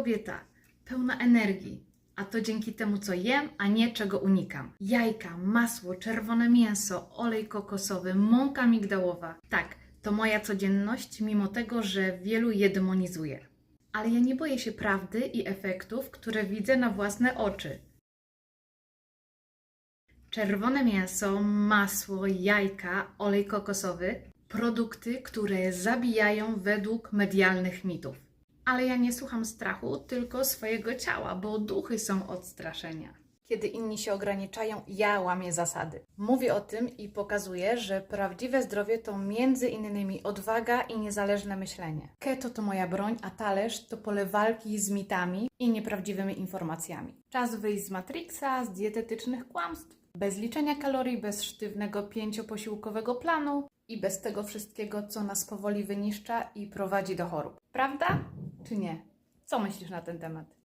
Kobieta pełna energii, a to dzięki temu, co jem, a nie czego unikam. Jajka, masło, czerwone mięso, olej kokosowy, mąka migdałowa. Tak, to moja codzienność, mimo tego, że wielu je demonizuje. Ale ja nie boję się prawdy i efektów, które widzę na własne oczy. Czerwone mięso, masło, jajka, olej kokosowy produkty, które zabijają według medialnych mitów. Ale ja nie słucham strachu, tylko swojego ciała, bo duchy są od straszenia. Kiedy inni się ograniczają, ja łamię zasady. Mówię o tym i pokazuję, że prawdziwe zdrowie to między innymi odwaga i niezależne myślenie. Keto to moja broń, a talerz to pole walki z mitami i nieprawdziwymi informacjami. Czas wyjść z Matrixa, z dietetycznych kłamstw, bez liczenia kalorii, bez sztywnego pięcioposiłkowego planu i bez tego wszystkiego, co nas powoli wyniszcza i prowadzi do chorób. Prawda czy nie? Co myślisz na ten temat?